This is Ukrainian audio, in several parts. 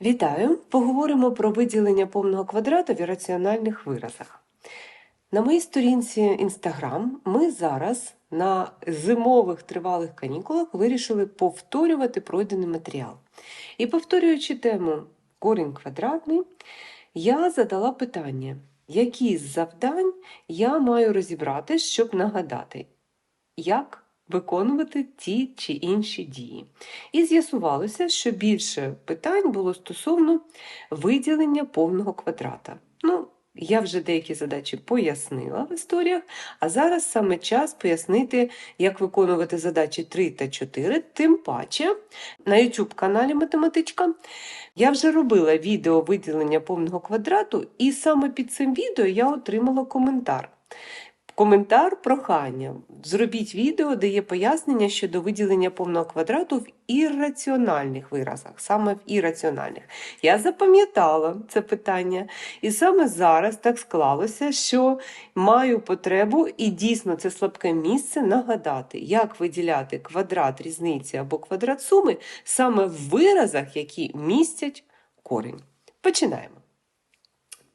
Вітаю! Поговоримо про виділення повного квадрата в ірраціональних виразах. На моїй сторінці Instagram ми зараз на зимових тривалих канікулах вирішили повторювати пройдений матеріал. І повторюючи тему корінь квадратний, я задала питання, які з завдань я маю розібрати, щоб нагадати, як виконувати ті чи інші дії. І з'ясувалося, що більше питань було стосовно виділення повного квадрата. Ну, я вже деякі задачі пояснила в історіях, а зараз саме час пояснити, як виконувати задачі 3 та 4, тим паче на YouTube каналі Математичка я вже робила відео виділення повного квадрату, і саме під цим відео я отримала коментар. Коментар прохання. Зробіть відео, де є пояснення щодо виділення повного квадрату в ірраціональних виразах, саме в ірраціональних. Я запам'ятала це питання, і саме зараз так склалося, що маю потребу, і дійсно це слабке місце нагадати, як виділяти квадрат різниці або квадрат суми саме в виразах, які містять корінь. Починаємо.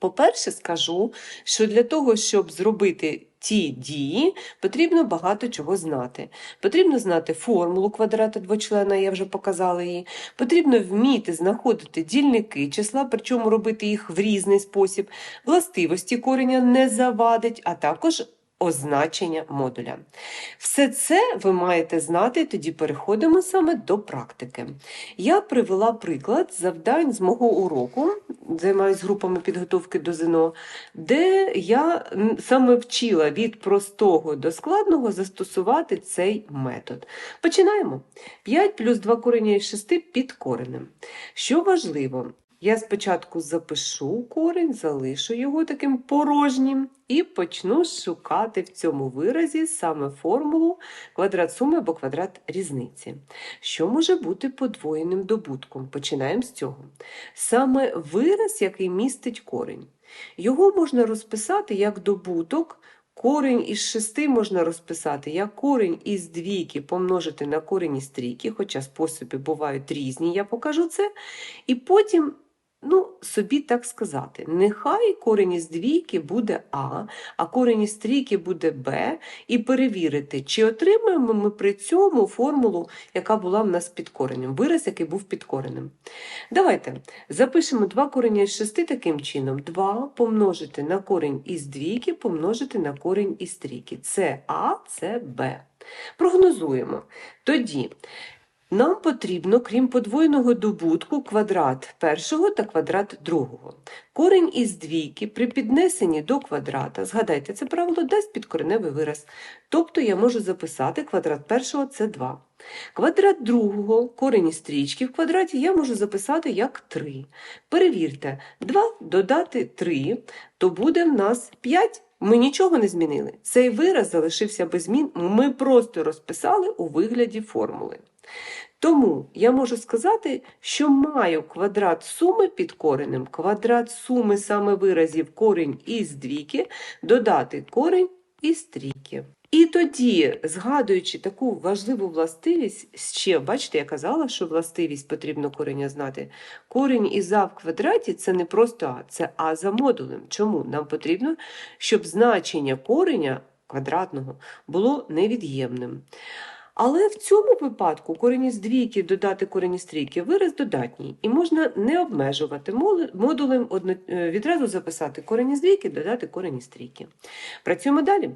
По-перше, скажу, що для того, щоб зробити ті дії, потрібно багато чого знати. Потрібно знати формулу квадрата двочлена, я вже показала її. Потрібно вміти знаходити дільники числа, причому робити їх в різний спосіб. Властивості кореня не завадить, а також означення модуля. Все це ви маєте знати, тоді переходимо саме до практики. Я привела приклад завдань з мого уроку, займаюся групами підготовки до ЗНО, де я саме вчила від простого до складного застосувати цей метод. Починаємо. 5 плюс 2 корення із 6 під коренем. Що важливо, я спочатку запишу корень, залишу його таким порожнім і почну шукати в цьому виразі саме формулу квадрат суми або квадрат різниці. Що може бути подвоєним добутком? Починаємо з цього. Саме вираз, який містить корень. Його можна розписати як добуток. Корень із шести можна розписати як корень із двійки помножити на корень із трійки, хоча способи бувають різні, я покажу це. І потім Ну, собі так сказати, нехай корінь із двійки буде А, а корінь із трійки буде Б, і перевірити, чи отримаємо ми при цьому формулу, яка була в нас під коренем, вираз, який був під коренем. Давайте запишемо 2 корення із 6 таким чином. 2 помножити на корінь із двійки, помножити на корінь із трійки. Це А, це Б. Прогнозуємо. Тоді нам потрібно, крім подвоєного добутку, квадрат першого та квадрат другого. Корень із двійки при піднесенні до квадрата, згадайте, це правило дасть підкореневий вираз. Тобто я можу записати квадрат першого це 2. Квадрат другого, корень із стрічки в квадраті я можу записати як 3. Перевірте, 2 додати 3, то буде в нас 5. Ми нічого не змінили. Цей вираз залишився без змін, ми просто розписали у вигляді формули. Тому я можу сказати, що маю квадрат суми під коренем, квадрат суми саме виразів корінь із двійки, додати корінь із трійки. І тоді, згадуючи таку важливу властивість, ще, бачите, я казала, що властивість потрібно кореня знати. Корінь із А в квадраті це не просто А, це А за модулем. Чому? Нам потрібно, щоб значення кореня квадратного було невід'ємним. Але в цьому випадку корені з двійки додати корені з трійки вираз додатній, і можна не обмежувати модулем е, відразу записати корені з двійки, додати корені з трійки. Працюємо далі.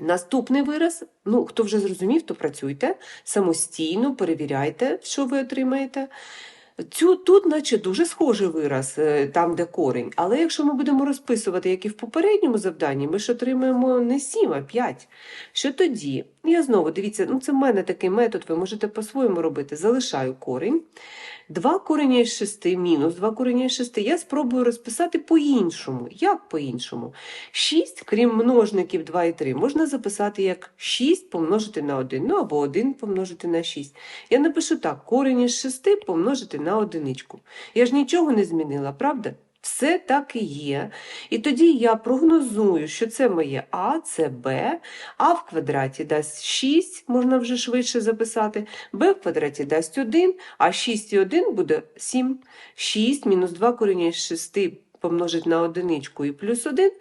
Наступний вираз, ну хто вже зрозумів, то працюйте самостійно, перевіряйте, що ви отримаєте. Цю, Тут, наче дуже схожий вираз, е, там, де корінь. Але якщо ми будемо розписувати, як і в попередньому завданні, ми ж отримаємо не 7, а 5. Що тоді? Я знову дивіться, ну це в мене такий метод, ви можете по-своєму робити. Залишаю корінь. 2 корення із 6 мінус 2 корення із 6 я спробую розписати по-іншому. Як по-іншому? 6, крім множників 2 і 3, можна записати як 6 помножити на 1, ну або 1 помножити на 6. Я напишу так: корень із 6 помножити на одиничку. Я ж нічого не змінила, правда? Все так і є. І тоді я прогнозую, що це моє А, це Б, А в квадраті дасть 6, можна вже швидше записати, Б в квадраті дасть 1, а 6 і 1 буде 7. 6 мінус 2 коріння з 6 помножить на одиничку і плюс 1.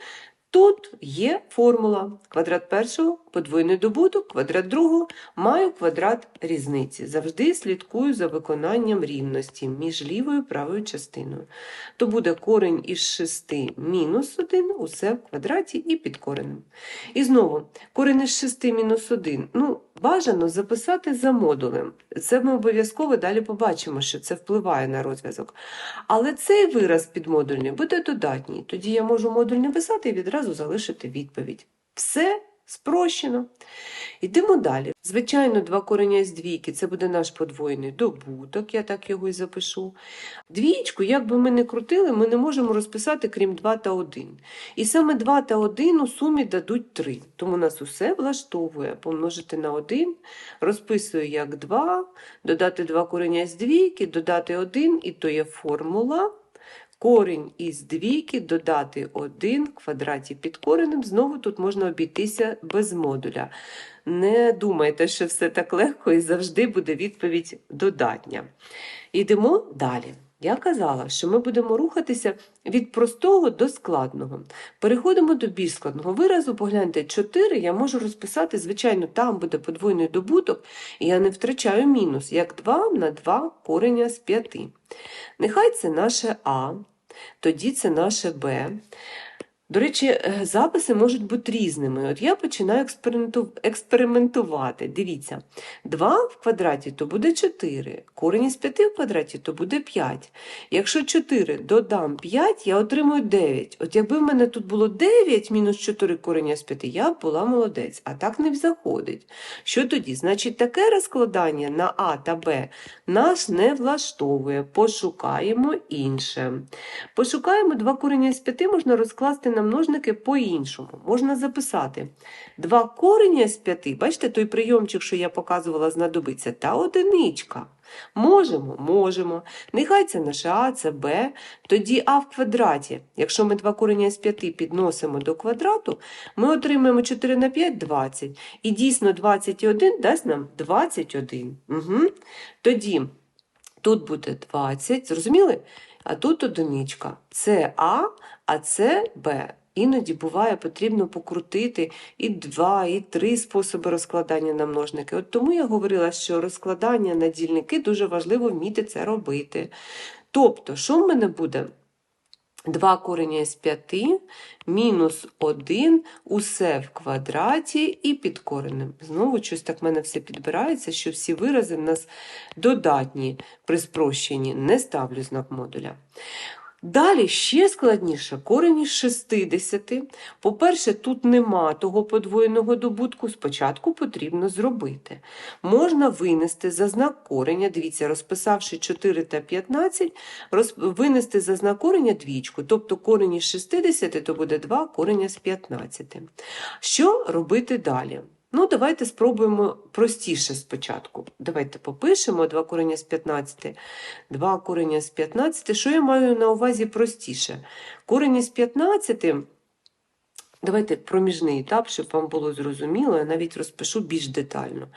Тут є формула. Квадрат першого, подвоєний добуток, квадрат другого, маю квадрат різниці. Завжди слідкую за виконанням рівності між лівою і правою частиною. То буде корень із 6 мінус 1, усе в квадраті і під коренем. І знову, корень із 6 мінус 1. Ну, бажано записати за модулем. Це ми обов'язково далі побачимо, що це впливає на розв'язок. Але цей вираз підмодульний буде додатній. Тоді я можу модуль не писати і відразу залишити відповідь. Все спрощено. Йдемо далі. Звичайно, два корення з двійки це буде наш подвоєний добуток, я так його і запишу. Двічку, як би ми не крутили, ми не можемо розписати, крім 2 та 1. І саме 2 та 1 у сумі дадуть 3. Тому нас усе влаштовує. Помножити на 1, розписую як 2, додати 2 корення з двійки, додати 1, і то є формула. Корінь із двійки додати 1 в квадраті під коренем. Знову тут можна обійтися без модуля. Не думайте, що все так легко і завжди буде відповідь додатня. Йдемо далі. Я казала, що ми будемо рухатися від простого до складного. Переходимо до більш складного виразу. Погляньте, 4 я можу розписати, звичайно, там буде подвойний добуток, і я не втрачаю мінус, як 2 на 2 кореня з 5. Нехай це наше А, тоді це наше Б. До речі, е, записи можуть бути різними. От я починаю експериментувати. Дивіться, 2 в квадраті то буде 4, корінь із 5 в квадраті то буде 5. Якщо 4 додам 5, я отримую 9. От якби в мене тут було 9 мінус 4 корення з 5, я б була молодець, а так не заходить. Що тоді? Значить, таке розкладання на А та Б нас не влаштовує. Пошукаємо інше. Пошукаємо 2 корення з 5 можна розкласти на множники по-іншому. Можна записати 2 корення з 5, бачите, той прийомчик, що я показувала, знадобиться, та одиничка. Можемо, можемо. Нехай це наше А, це Б. Тоді А в квадраті. Якщо ми 2 корення з 5 підносимо до квадрату, ми отримаємо 4 на 5 – 20. І дійсно 21 дасть нам 21. Угу. Тоді тут буде 20, зрозуміли? А тут одиничка. Це А, а це Б. Іноді буває потрібно покрутити і два, і три способи розкладання на множники. От тому я говорила, що розкладання на дільники дуже важливо вміти це робити. Тобто, що в мене буде? 2 корення з 5 мінус 1 усе в квадраті і під коренем. Знову щось так в мене все підбирається, що всі вирази в нас додатні при спрощенні. Не ставлю знак модуля. Далі ще складніше корень із 60. По-перше, тут нема того подвоєного добутку, спочатку потрібно зробити. Можна винести за знак кореня, дивіться, розписавши 4 та 15, роз... винести за знак кореня двічку, тобто корень із 60 то буде 2 кореня з 15. Що робити далі? Ну, давайте спробуємо простіше спочатку. Давайте попишемо 2 корення з 15. 2 корення з 15. Що я маю на увазі простіше? Корень із 15. Давайте проміжний етап, щоб вам було зрозуміло, я навіть розпишу більш детально.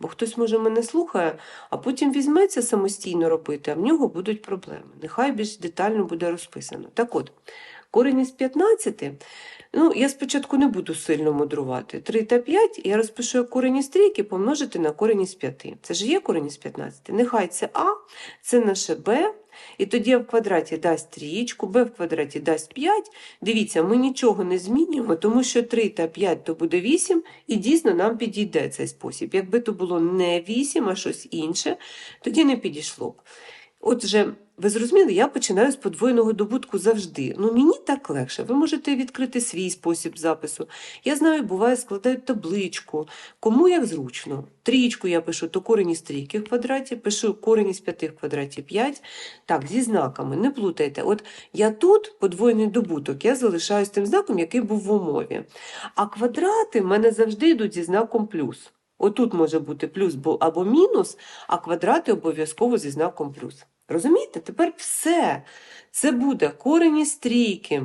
Бо хтось, може, мене слухає, а потім візьметься самостійно робити, а в нього будуть проблеми. Нехай більш детально буде розписано. Так от, корень із 15. Ну, я спочатку не буду сильно мудрувати. 3 та 5 я розпишу як корень із трійки помножити на корень із 5. Це ж є корень із 15. Нехай це А, це наше Б, і тоді А в квадраті дасть трієчку, Б в квадраті дасть 5. Дивіться, ми нічого не змінюємо, тому що 3 та 5 то буде 8, і дійсно нам підійде цей спосіб. Якби то було не 8, а щось інше, тоді не підійшло б. Отже, ви зрозуміли, я починаю з подвоєного добутку завжди. Ну, мені так легше. Ви можете відкрити свій спосіб запису. Я знаю, буває, складають табличку. Кому як зручно. Трічку я пишу, то корень із трійки в квадраті, пишу корень із п'яти в квадраті 5. Так, зі знаками, не плутайте. От я тут подвоєний добуток, я залишаю з тим знаком, який був в умові. А квадрати в мене завжди йдуть зі знаком плюс. Отут може бути плюс або мінус, а квадрати обов'язково зі знаком плюс. Розумієте? Тепер все. Це буде корень із трійки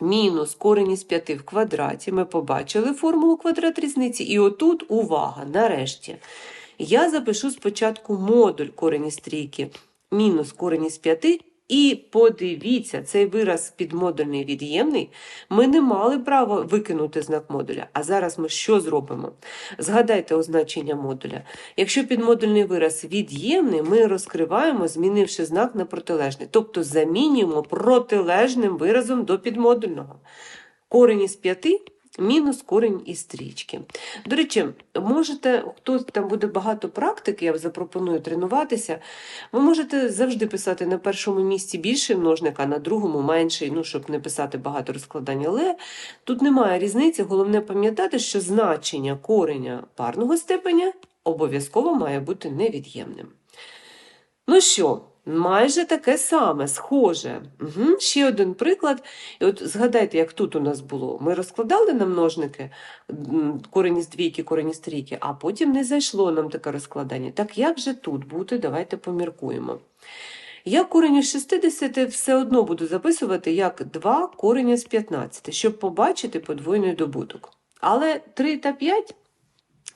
мінус корень із 5 в квадраті. Ми побачили формулу квадрат різниці. І отут увага, нарешті. Я запишу спочатку модуль корень із трійки мінус корень із 5. І подивіться, цей вираз підмодульний від'ємний, ми не мали права викинути знак модуля. А зараз ми що зробимо? Згадайте означення модуля. Якщо підмодульний вираз від'ємний, ми розкриваємо, змінивши знак на протилежний. Тобто замінюємо протилежним виразом до підмодульного. Корень із 5 мінус корень із стрічки. До речі, можете, хто там буде багато практики, я запропоную тренуватися, ви можете завжди писати на першому місці більший множник, а на другому менший, ну, щоб не писати багато розкладань. Але тут немає різниці, головне пам'ятати, що значення кореня парного степеня обов'язково має бути невід'ємним. Ну що, майже таке саме, схоже. Угу. Ще один приклад. І от згадайте, як тут у нас було. Ми розкладали на множники м, корень із двійки, корень із трійки, а потім не зайшло нам таке розкладання. Так як же тут бути? Давайте поміркуємо. Я корень із 60 все одно буду записувати як 2 корення з 15, щоб побачити подвоєний добуток. Але 3 та 5,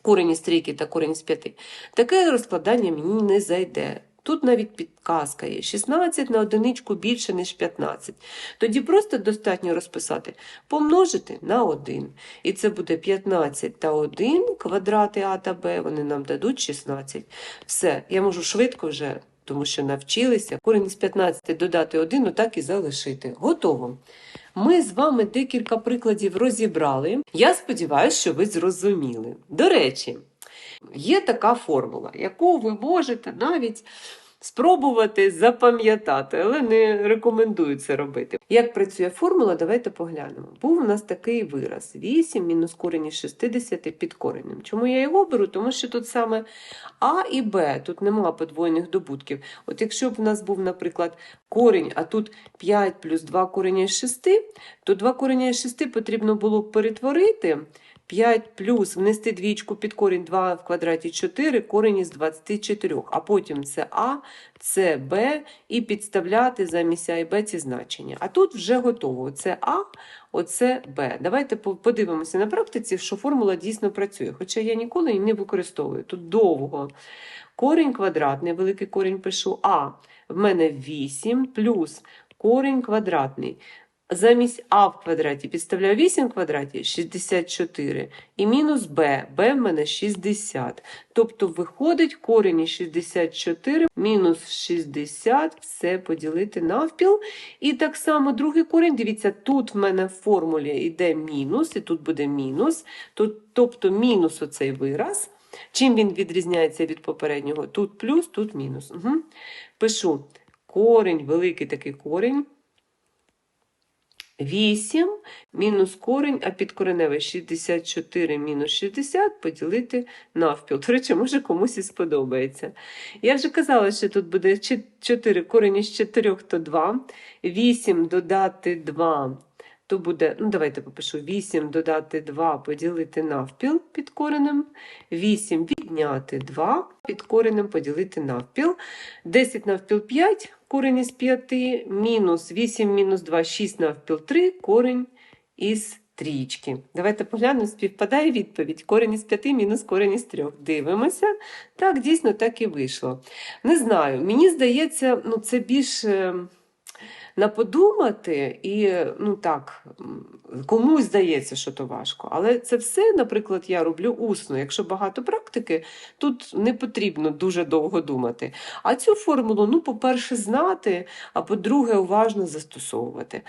корень із трійки та корень з 5, таке розкладання мені не зайде. Тут навіть підказка є 16 на одиничку більше, ніж 15. Тоді просто достатньо розписати, помножити на 1. І це буде 15 та 1, квадрати А та Б, вони нам дадуть 16. Все, я можу швидко вже, тому що навчилися, корінь з 15 додати 1, отак і залишити. Готово. Ми з вами декілька прикладів розібрали. Я сподіваюся, що ви зрозуміли. До речі, Є така формула, яку ви можете навіть спробувати запам'ятати, але не рекомендую це робити. Як працює формула, давайте поглянемо. Був у нас такий вираз: 8 мінус корінь із 60 під коренем. Чому я його беру? Тому що тут саме А і Б, тут нема подвоєних добутків. От якщо б у нас був, наприклад, корінь, а тут 5 плюс 2 корення із 6, то 2 корення із 6 потрібно було б перетворити. 5 плюс внести двічку під корінь 2 в квадраті 4, корінь із 24. А потім це А, це Б і підставляти замість А і Б ці значення. А тут вже готово. Це А, оце Б. Давайте подивимося на практиці, що формула дійсно працює. Хоча я ніколи її не використовую. Тут довго. Корінь квадратний, великий корінь пишу А. В мене 8 плюс корінь квадратний. Замість А в квадраті підставляю 8 в квадраті 64 і мінус Б. Б в мене 60. Тобто виходить корінь із 64 мінус 60, все поділити навпіл. І так само другий корінь, дивіться, тут в мене в формулі йде мінус, і тут буде мінус. Тобто мінус оцей вираз. Чим він відрізняється від попереднього? Тут плюс, тут мінус. Угу. Пишу корінь, великий такий корінь. 8 мінус корень, а підкореневе 64 мінус 60 поділити навпіл. До речі, може комусь і сподобається. Я вже казала, що тут буде 4 корень із 4 то 2, 8 додати 2. То буде, ну давайте попишу 8 додати 2 поділити навпіл під коренем, 8 відняти 2 під коренем поділити навпіл, 10 навпіл 5, корень із 5, мінус 8 мінус 2, 6 навпіл 3, корень із трічки. Давайте поглянемо, співпадає відповідь. Корень із 5 мінус корень із 3. Дивимося. Так, дійсно, так і вийшло. Не знаю, мені здається, ну це більш на подумати, і ну так, комусь здається, що то важко. Але це все, наприклад, я роблю усно. Якщо багато практики, тут не потрібно дуже довго думати. А цю формулу, ну, по-перше, знати, а по-друге, уважно застосовувати.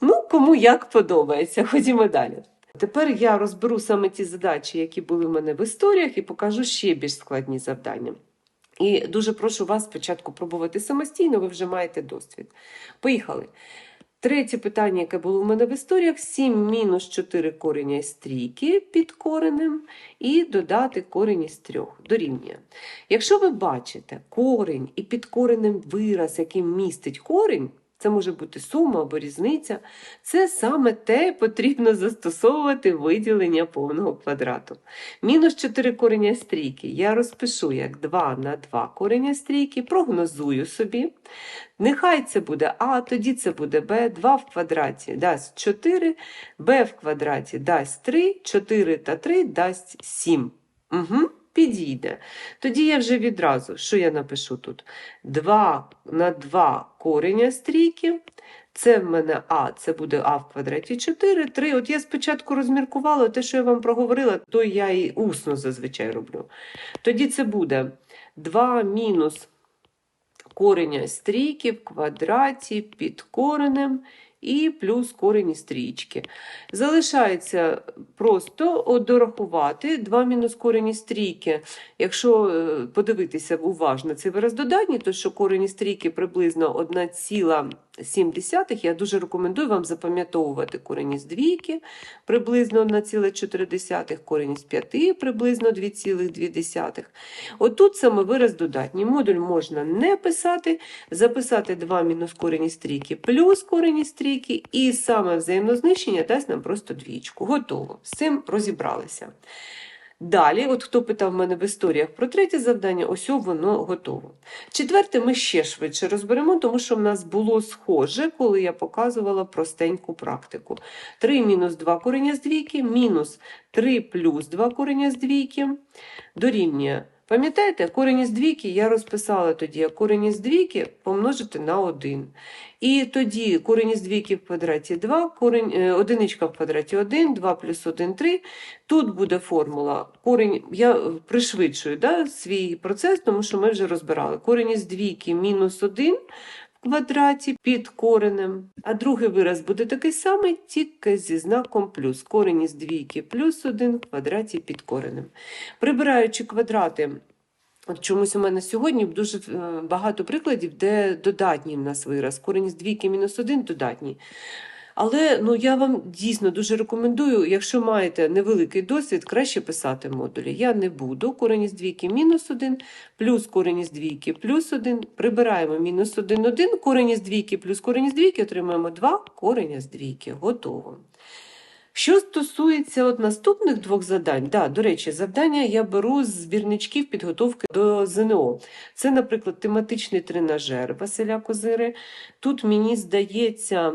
Ну, кому як подобається, ходімо далі. Тепер я розберу саме ті задачі, які були в мене в історіях, і покажу ще більш складні завдання. І дуже прошу вас спочатку пробувати самостійно, ви вже маєте досвід. Поїхали. Третє питання, яке було в мене в історіях: 7 мінус 4 корення із трійки під коренем, і додати корень із трьох дорівнює. Якщо ви бачите корень і під коренем вираз, який містить корень, це може бути сума або різниця. Це саме те потрібно застосовувати виділення повного квадрату. Мінус 4 корення з трійки я розпишу як 2 на 2 корення з трійки, прогнозую собі. Нехай це буде А, тоді це буде Б, 2 в квадраті дасть 4, Б в квадраті дасть 3, 4 та 3 дасть 7. Угу, підійде. Тоді я вже відразу, що я напишу тут? 2 на 2 кореня з трійки. Це в мене А, це буде А в квадраті 4, 3. От я спочатку розміркувала те, що я вам проговорила, то я і усно зазвичай роблю. Тоді це буде 2 мінус кореня з трійки в квадраті під коренем і плюс корені стрічки. Залишається просто дорахувати 2 мінус корені стрійки. Якщо е, подивитися уважно ці вираз додатні, то що корені стрійки приблизно 1, 0,7. Я дуже рекомендую вам запам'ятовувати корінь з двійки приблизно 1,4, корінь з 5 приблизно 2,2. Отут саме вираз додатній. Модуль можна не писати, записати 2 мінус корінь із трійки плюс корінь із трійки, і саме взаємознищення дасть нам просто двічку. Готово. З цим розібралися. Далі, от хто питав мене в історіях про третє завдання, ось воно готово. Четверте ми ще швидше розберемо, тому що в нас було схоже, коли я показувала простеньку практику. 3 мінус 2 корення з двійки, мінус 3 плюс 2 корення з двійки дорівнює. Пам'ятаєте, корень із двійки я розписала тоді, як корень із двійки помножити на 1. І тоді корень із двійки в квадраті 2, корень, е, одиничка в квадраті 1, 2 плюс 1 – 3. Тут буде формула. Корень, я е, пришвидшую да, свій процес, тому що ми вже розбирали. Корень із двійки мінус 1 в квадраті під коренем. А другий вираз буде такий самий, тільки зі знаком плюс. Корень із двійки плюс 1 в квадраті під коренем. Прибираючи квадрати, чомусь у мене сьогодні дуже е, багато прикладів, де додатній в нас вираз. Корінь з двійки мінус один додатній. Але ну, я вам дійсно дуже рекомендую, якщо маєте невеликий досвід, краще писати модулі. Я не буду. Корень із двійки мінус 1, плюс корень із двійки плюс 1. Прибираємо мінус 1, 1, корень із двійки плюс корень із двійки, отримаємо 2 корення з двійки. Готово. Що стосується от наступних двох завдань, да, до речі, завдання я беру з збірничків підготовки до ЗНО. Це, наприклад, тематичний тренажер Василя Козири. Тут мені здається,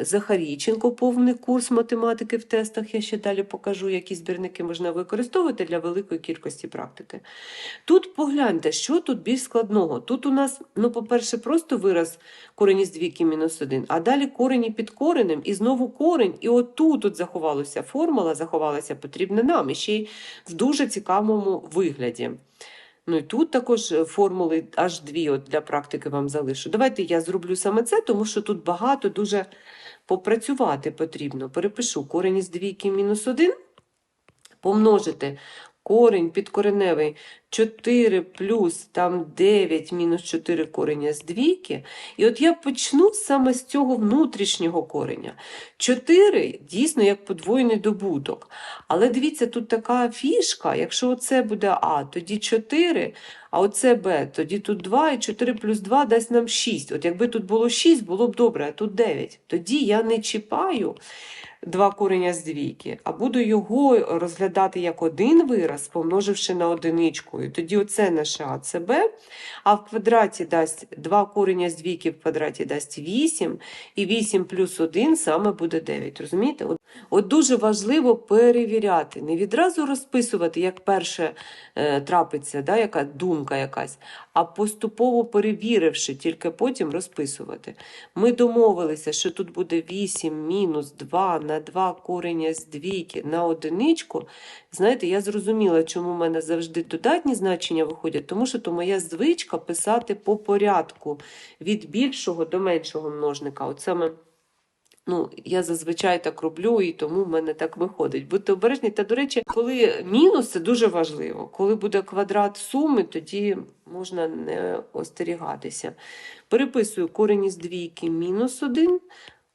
Захарійченко повний курс математики в тестах. Я ще далі покажу, які збірники можна використовувати для великої кількості практики. Тут погляньте, що тут більш складного. Тут у нас, ну, по-перше, просто вираз корень із двійки мінус один, а далі корені під коренем, і знову корень, і отут от заховалася формула, заховалася потрібна нам, і ще й в дуже цікавому вигляді. Ну і тут також формули аж дві от для практики вам залишу. Давайте я зроблю саме це, тому що тут багато дуже попрацювати потрібно. Перепишу корень із двійки мінус 1, помножити корень підкореневий 4 плюс там 9 мінус 4 кореня з двійки. І от я почну саме з цього внутрішнього кореня. 4 дійсно як подвоєний добуток. Але дивіться, тут така фішка, якщо оце буде А, тоді 4, а оце Б, тоді тут 2 і 4 плюс 2 дасть нам 6. От якби тут було 6, було б добре, а тут 9. Тоді я не чіпаю. Два кореня з двійки, а буду його розглядати як один вираз, помноживши на одиничку. І тоді оце наше А, це Б, а в квадраті дасть 2 кореня з двійки в квадраті дасть 8, і 8 плюс 1 саме буде 9. Розумієте? От, от дуже важливо перевіряти, не відразу розписувати, як перше е, трапиться, да, яка думка якась, а поступово перевіривши, тільки потім розписувати. Ми домовилися, що тут буде 8 мінус 2 на 2 кореня з двійки на одиничку. Знаєте, я зрозуміла, чому в мене завжди додатні значення виходять, тому що то моя звичка писати по порядку від більшого до меншого множника. От саме Ну, я зазвичай так роблю, і тому в мене так виходить. Будьте обережні. Та, до речі, коли мінус, це дуже важливо. Коли буде квадрат суми, тоді можна не остерігатися. Переписую корень із двійки мінус 1.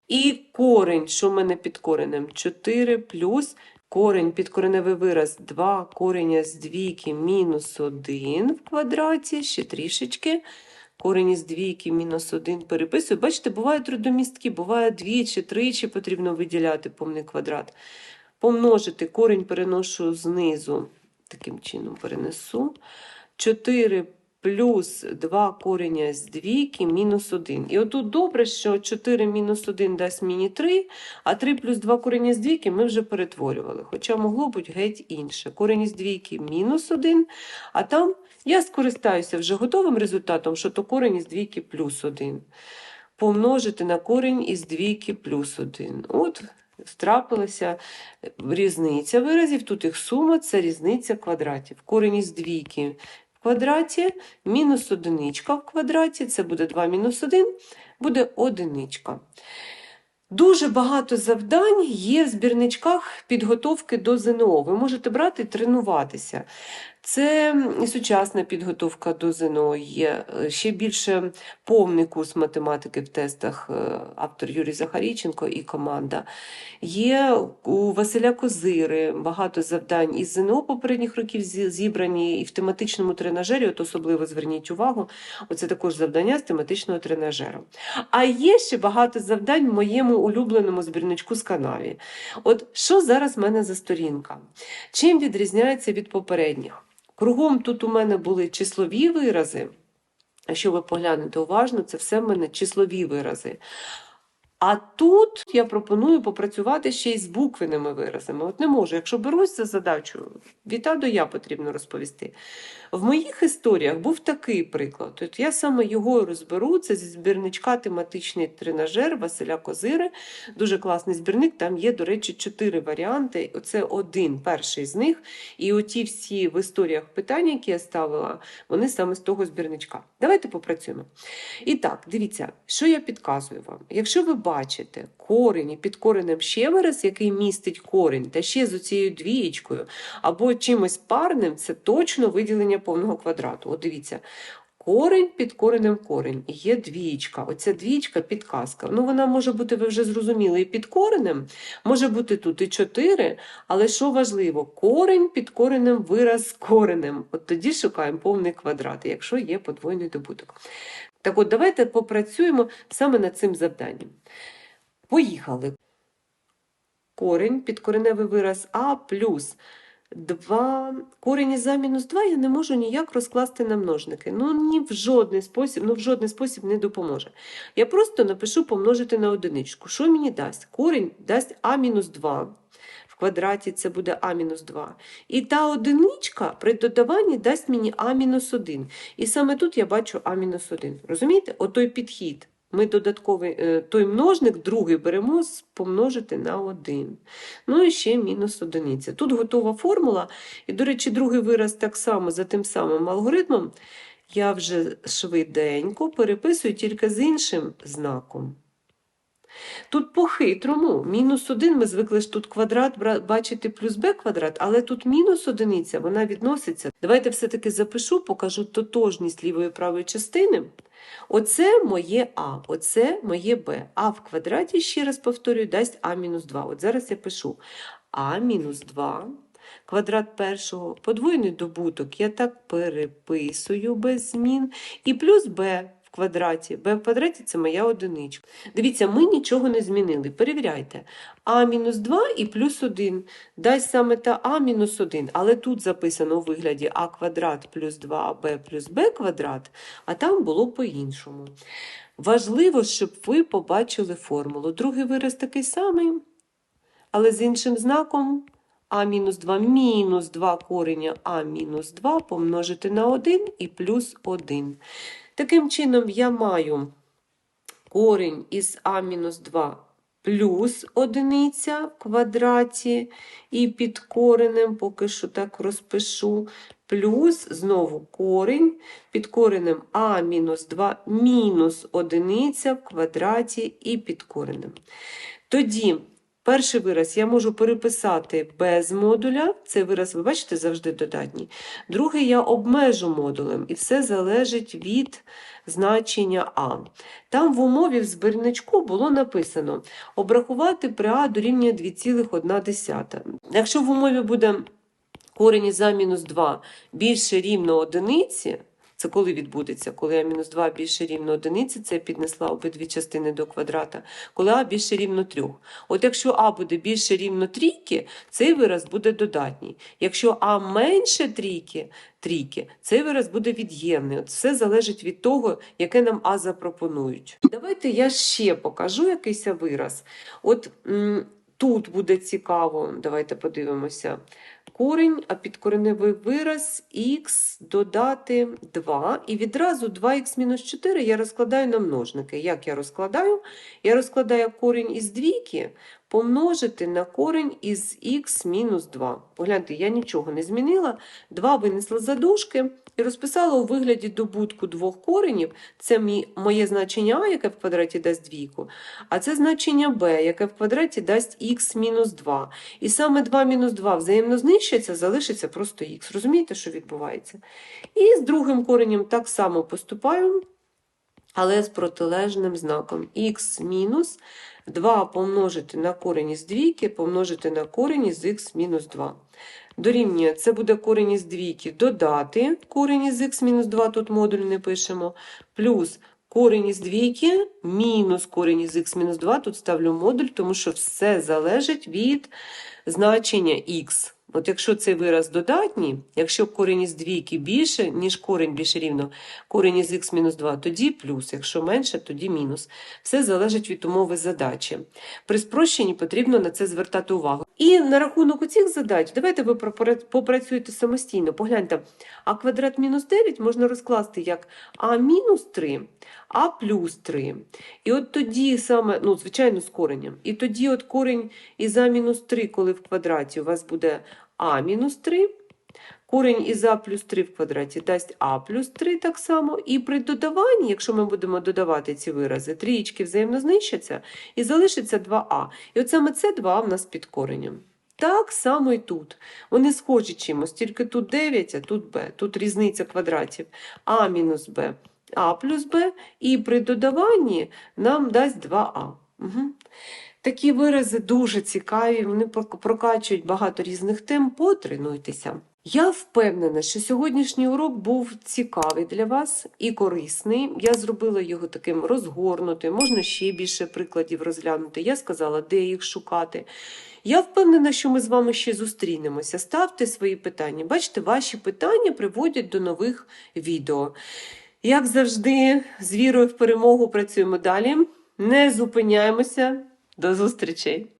І корень, що в мене під коренем? 4 плюс корень підкореневий вираз 2 кореня з двійки мінус 1 в квадраті, ще трішечки. Корінь із двійки мінус 1 переписую. Бачите, бувають трудомістки, буває двічі, тричі потрібно виділяти повний квадрат. Помножити корінь переношу знизу, таким чином перенесу. 4 плюс 2 кореня з двійки мінус 1. І отут добре, що 4 мінус 1 дасть мені 3, а 3 плюс 2 корення з двійки ми вже перетворювали. Хоча могло бути геть інше. Корінь із двійки мінус 1, а там я скористаюся вже готовим результатом, що то корінь із двійки плюс 1. Помножити на корінь із двійки плюс 1. От трапилася різниця виразів. Тут їх сума це різниця квадратів. Корінь із двійки в квадраті, мінус одиничка в квадраті, це буде 2 мінус 1, буде одиничка. Дуже багато завдань є в збірничках підготовки до ЗНО. Ви можете брати і тренуватися. Це і сучасна підготовка до ЗНО є. е, Ще більше повний курс математики в тестах, е, автор Юрій Захаріченко і команда. Є у Василя Козири багато завдань із ЗНО попередніх років зібрані, і в тематичному тренажері, от особливо зверніть увагу, оце також завдання з тематичного тренажеру. А є ще багато завдань в моєму улюбленому збірничку з канаві. От що зараз в мене за сторінка? Чим відрізняється від попередніх? Кругом тут у мене були числові вирази. Якщо ви поглянете уважно, це все в мене числові вирази. А тут я пропоную попрацювати ще й з буквеними виразами. От не можу, якщо берусь за задачу, від А до Я потрібно розповісти. В моїх історіях був такий приклад. От я саме його розберу. Це зі збірничка тематичний тренажер Василя Козири. Дуже класний збірник. Там є, до речі, чотири варіанти. Оце один, перший з них. І оті всі в історіях питання, які я ставила, вони саме з того збірничка. Давайте попрацюємо. І так, дивіться, що я підказую вам. Якщо ви бачите корень і під коренем ще вираз, який містить корінь, та ще з оцією двієчкою, або чимось парним, це точно виділення повного квадрату. От дивіться. Корень під коренем корень. І є двієчка. Оця двієчка підказка. Ну, вона може бути, ви вже зрозуміли, і під коренем, може бути тут і 4, але що важливо, корень під коренем вираз коренем. От тоді шукаємо повний квадрат, якщо є подвойний добуток. Так от, давайте попрацюємо саме над цим завданням. Поїхали. Корень, підкореневий вираз А плюс 2. Корень із А мінус 2 я не можу ніяк розкласти на множники. Ну, ні в жодний спосіб, ну, в жодний спосіб не допоможе. Я просто напишу помножити на одиничку. Що мені дасть? Корень дасть А мінус 2. В квадраті це буде А мінус 2. І та одиничка при додаванні дасть мені А мінус 1. І саме тут я бачу А мінус 1. Розумієте? Отой підхід. Ми додатковий е, той множник, другий беремо помножити на 1. Ну і ще мінус одиниця. Тут готова формула. І, до речі, другий вираз так само за тим самим алгоритмом. Я вже швиденько переписую тільки з іншим знаком. Тут по-хитрому, мінус 1, ми звикли ж тут квадрат бачити плюс b квадрат, але тут мінус одиниця, вона відноситься. Давайте все-таки запишу, покажу тотожність лівої і правої частини. Оце моє А, оце моє Б. А в квадраті, ще раз повторюю, дасть А мінус 2. От зараз я пишу А мінус 2, квадрат першого, подвоєний добуток, я так переписую без змін, і плюс в квадраті. Б в квадраті це моя одиничка. Дивіться, ми нічого не змінили. Перевіряйте. А мінус 2 і плюс 1. Дасть саме та А мінус 1. Але тут записано у вигляді А квадрат плюс 2АБ плюс Б квадрат, а там було по-іншому. Важливо, щоб ви побачили формулу. Другий вираз такий самий, але з іншим знаком. А мінус 2 мінус 2 кореня А мінус 2 помножити на 1 і плюс 1. Таким чином, я маю корінь із А мінус 2 плюс одиниця в квадраті, і під коренем, поки що так розпишу, плюс знову корінь. Під коренем А мінус 2 мінус одиниця в квадраті і під коренем. Тоді перший вираз я можу переписати без модуля. Цей вираз, ви бачите, завжди додатній. Другий я обмежу модулем, і все залежить від значення А. Там в умові в збірничку було написано обрахувати при А дорівнює 2,1. Якщо в умові буде корінь із А мінус 2 більше рівно одиниці, Це коли відбудеться? Коли а мінус 2 більше рівно одиниці, це я піднесла обидві частини до квадрата. Коли а більше рівно 3. От якщо а буде більше рівно трійки, цей вираз буде додатній. Якщо а менше трійки, трійки, цей вираз буде від'ємний. От все залежить від того, яке нам а запропонують. Давайте я ще покажу якийсь вираз. От тут буде цікаво, давайте подивимося. Корінь, а підкореневий вираз х додати 2. І відразу 2х мінус 4 я розкладаю на множники. Як я розкладаю? Я розкладаю корінь із двійки помножити на корінь із х мінус 2. Погляньте, я нічого не змінила. 2 винесла за дужки і розписала у вигляді добутку двох коренів. Це моє значення а, яке в квадраті дасть двійку, а це значення b, яке в квадраті дасть х мінус 2. І саме 2 мінус 2 взаємно знищаться, залишиться просто х. Розумієте, що відбувається? І з другим коренем так само поступаю, але з протилежним знаком. х мінус 2 помножити на корінь із двійки, помножити на корінь із х мінус 2. Дорівнює, це буде корінь із двійки додати корінь із х мінус 2, тут модуль не пишемо, плюс корінь із двійки мінус корінь із х мінус 2, тут ставлю модуль, тому що все залежить від значення х. От якщо цей вираз додатній, якщо корінь із двійки більше, ніж корінь більше рівно, корінь із х мінус 2, тоді плюс, якщо менше, тоді мінус. Все залежить від умови задачі. При спрощенні потрібно на це звертати увагу. І на рахунок оцих задач, давайте ви попрацюєте самостійно. Погляньте, а квадрат мінус 9 можна розкласти як а мінус 3, а плюс 3. І от тоді саме, ну, звичайно, з коренем. І тоді от корінь із а мінус 3, коли в квадраті у вас буде а мінус 3, корінь із а плюс 3 в квадраті дасть а плюс 3 так само. І при додаванні, якщо ми будемо додавати ці вирази, трієчки взаємно знищаться і залишиться 2а. І от саме це 2а в нас під коренем. Так само і тут. Вони схожі чимось, тільки тут 9, а тут b. Тут різниця квадратів. а мінус b, а плюс b. І при додаванні нам дасть 2а. Угу. Такі вирази дуже цікаві, вони прокачують багато різних тем. Потренуйтеся. Я впевнена, що сьогоднішній урок був цікавий для вас і корисний. Я зробила його таким розгорнутим, можна ще більше прикладів розглянути. Я сказала, де їх шукати. Я впевнена, що ми з вами ще зустрінемося. Ставте свої питання. Бачите, ваші питання приводять до нових відео. Як завжди, з вірою в перемогу працюємо далі. Не зупиняємося. До зустрічей!